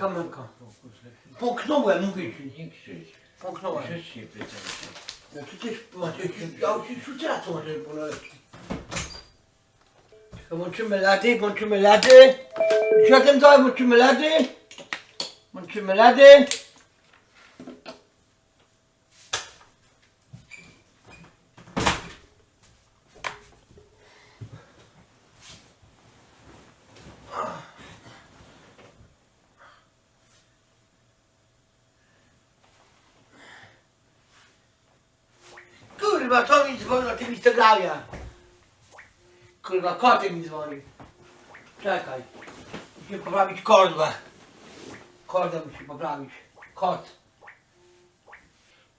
Kamerka. Poknąłem, mówię ci. Nie krzycz. Poknąłem. Grzecznie pytam się. No przecież macie się, ja już się szutera, co macie poleci. Włączymy lady, włączymy lady. Światem całym włączymy lady. Włączymy lady. Kurwa, to mi dzwoni na tym Instagramie. Kurwa, koty mi dzwoni. Czekaj. Muszę poprawić kordę. Kordę muszę poprawić. Kot.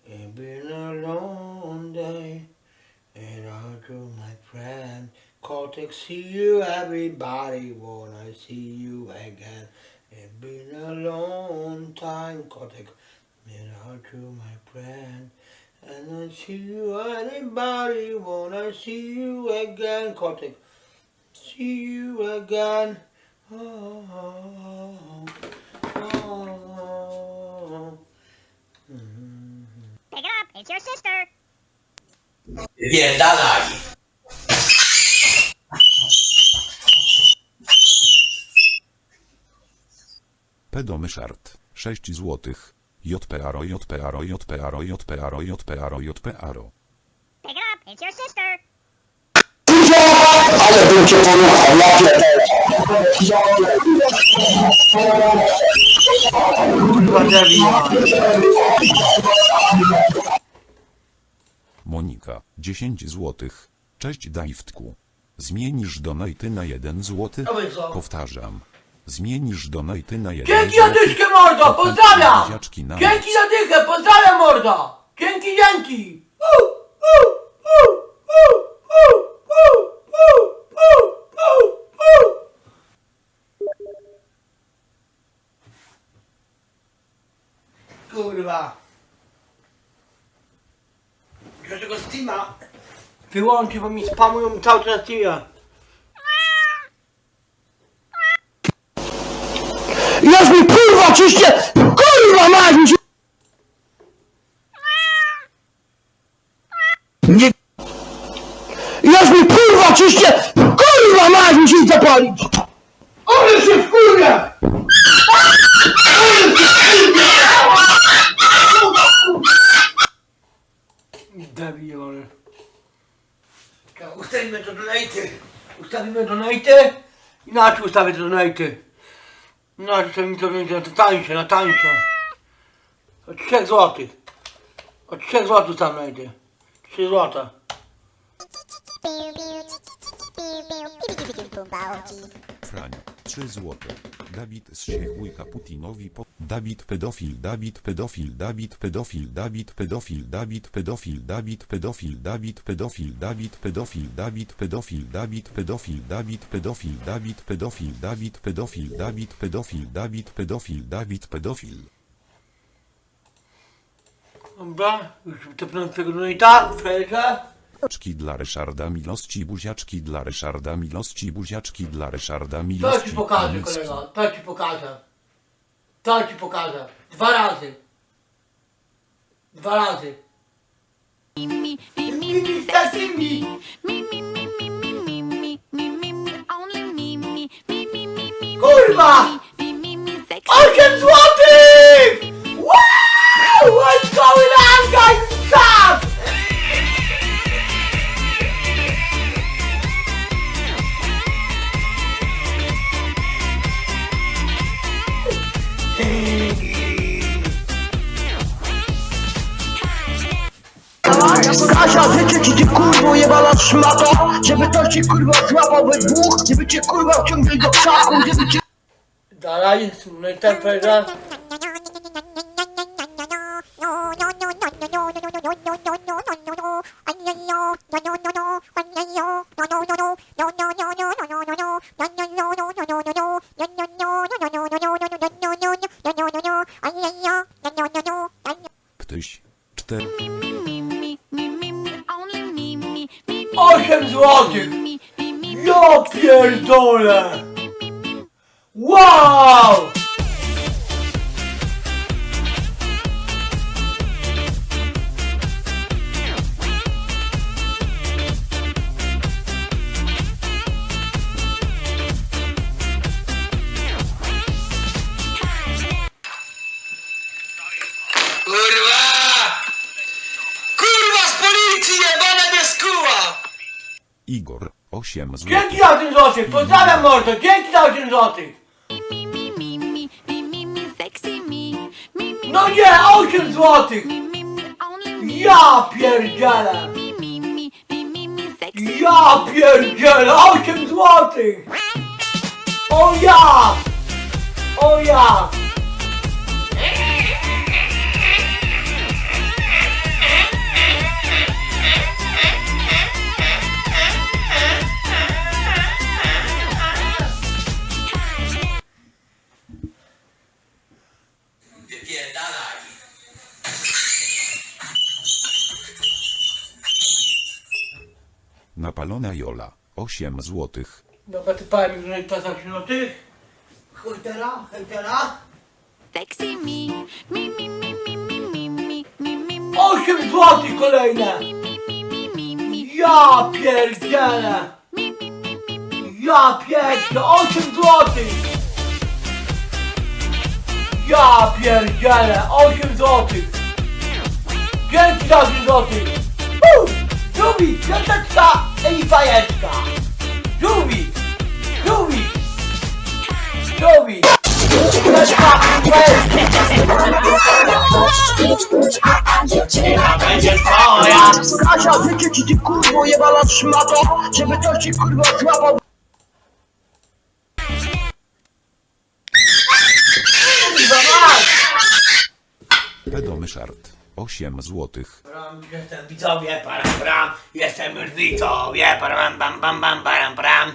It's been a long day and I drew my friend Cortex, see you everybody wanna see you again It's been a long time Cortex I drew my friend And I see you anybody wanna see you again Cortex See you again oh, oh, oh, oh. Pick it up, it's your sister. Pierdalaj! Pedomyszart. 6 złotych. JPARO JPARO JPARO JPARO JPARO JPARO. Pick it up, it's your sister. Ale bym cię poruchał, ja. Kurwa. Monika. 10 złotych. Cześć Dajwtku. Zmienisz donaty na 1 złoty? Powtarzam. Zmienisz donaty na 1 Dzięki za dyszkę mordo, pozdrawiam! Na Dzięki za dychę, pozdrawiam mordo! Dzięki, dzięki! Kurwa. Ja tego Steama wyłączy, bo mi spamują cały czas Steama. Już mi kurwa mać mi się... Nie... Już mi kurwa ciśnie! Kurwa mać mi się zapalić! Ale się wkurwia! Debil. Ustawimy to donaty. Ustawimy donaty. Inaczej ustawię to no to mi to będzie, na tańsze, na tańsze. Od 3 zł. Od 3 zł tam będzie. 3 złota. Prank pew, pew, pew, pew, pew, pew, pew, pew, Frań. 3 złote. Dawid z Siechujka Putinowi po... Dawid pedofil, Dawid pedofil, Dawid pedofil, Dawid pedofil, Dawid pedofil, Dawid pedofil, Dawid pedofil, Dawid pedofil, Dawid pedofil, Dawid pedofil, Dawid pedofil, Dawid pedofil, Dawid pedofil, Dawid pedofil, Dawid pedofil, Dawid pedofil. Dobra, już tego donata. Frejka. Buziaczki dla Ryszarda Milości, buziaczki dla Ryszarda Milości, buziaczki dla Ryszarda To Milości. ci pokażę Koniecki. kolego. To ci pokażę. To ci pokażę. Dwa razy. Dwa razy. me, Mi, mi, stasi mi. me, me, me, me, me, me, me, me, me, me, only me, me, me, me, me, me, Kurwa! me, me, me, sexy. 8 złotych! Kasia, życzę ci ty kurwo jebana szmato Żeby to ci kurwa złapał we dwóch? Żeby cię kurwa wciągnął do krzaku Żeby cię Dalej, no 4. 8 złotych! Ja pierdolę! Wow! Igor, 8 zł. Dzięki za 8 zł! Pozdrawiam mordo! Dzięki za 8 zł! Mi, mi, mi, mi, mi, mi, mi, sexy mi, mi, mi, No nie! 8 zł! mi, mi, mi, only. Ja pierdzielę! Mi, mi, mi, mi, mi, mi, sexy. Ja pierdzielę! 8 zł! O ja! O ja! Napalona Jola, 8 zł. Dobra, ty powiem, że to za złotych. Hejtera, hejtera. Sexy me. Me, me, me, me, me, me, me, me, me, me. 8 złotych kolejne. Me, me, me, me, me, me. Ja pierdzielę. Ja pierdzielę, 8 złotych. Ja pierdzielę, 8 złotych. Dzięki za 8 złotych. Uuu, Żółwik, piąteczka i fajeczka. Żółwik, żółwik, żółwik. Piąteczka i fajeczka. Będzie twoja. Kasia, życzę ci ty kurwo jebana szmato Żeby ktoś ci kurwa złapał. Pedomyszart, 8 zł. Bram, jestem widzowie, param, bram, jestem już widzowie, param, bam, bam, bam, param, bram.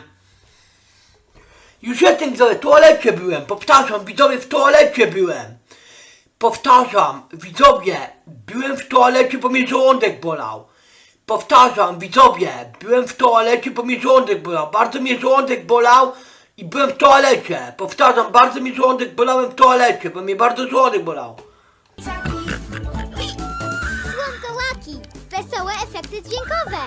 Już jestem widzowie, w toalecie byłem, powtarzam, widzowie, w toalecie byłem. Powtarzam, widzowie, byłem w toalecie, bo mnie żołądek bolał. Powtarzam, widzowie, byłem w toalecie, bo mnie żołądek bolał. Bardzo mnie żołądek bolał i byłem w toalecie. Powtarzam, bardzo mnie żołądek bolałem w toalecie, bo mnie bardzo żołądek bolał. Wesołe efekty dźwiękowe.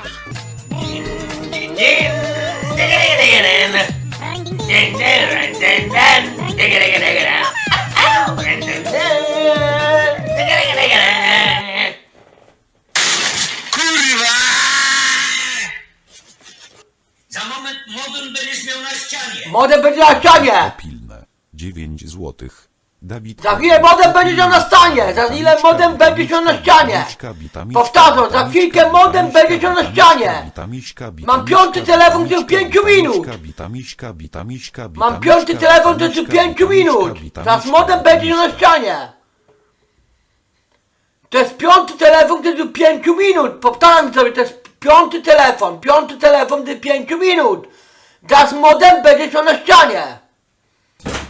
Za moment modem będziesz miał na ścianie. Modem będzie na ścianie! Pilne, 9 zł. Dawid. Za chwilę modem będzie się na stanie! Za ile modem będzie się na ścianie! Powtarzam, za chwilkę modem będzie się na ścianie! Mam piąty telefon do pięciu minut! Mam piąty telefon do 5 minut! Zaraz modem będzie się na ścianie! To jest piąty telefon do 5 minut! Powtarzam sobie, to jest piąty telefon, piąty telefon do 5 minut! Zaraz modem będzie się na ścianie!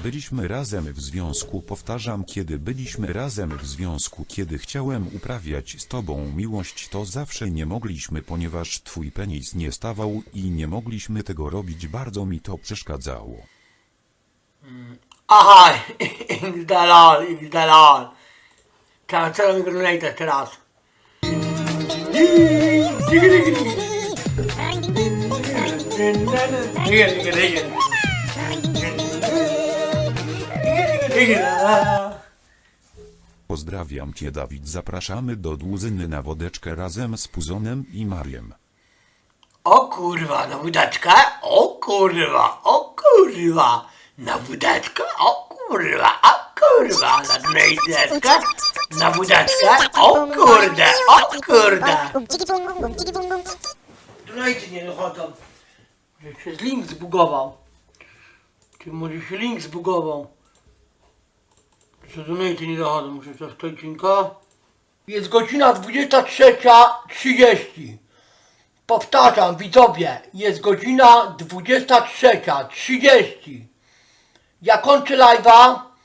Byliśmy razem w związku, powtarzam, kiedy byliśmy razem w związku, kiedy chciałem uprawiać z tobą miłość, to zawsze nie mogliśmy, ponieważ twój penis nie stawał i nie mogliśmy tego robić, bardzo mi to przeszkadzało. Aha, XDLOL, XDLOL. Teraz co mi grenade Pozdrawiam cię Dawid, zapraszamy do Dłuzyny na wodeczkę razem z Puzonem i Mariem. O kurwa, na wódeczkę? O kurwa, o kurwa. Na wódeczkę? O kurwa, o kurwa. Na grenadeczkę? Na wódeczkę? O kurde, o kurde. Donate nie dochodzą. Że się link zbugował. Czy może się link zbugował? Donate nie dochodzą. Muszę to odcinka. Jest godzina 23.30. Powtarzam, widzowie, jest godzina 23.30. Ja kończę live'a.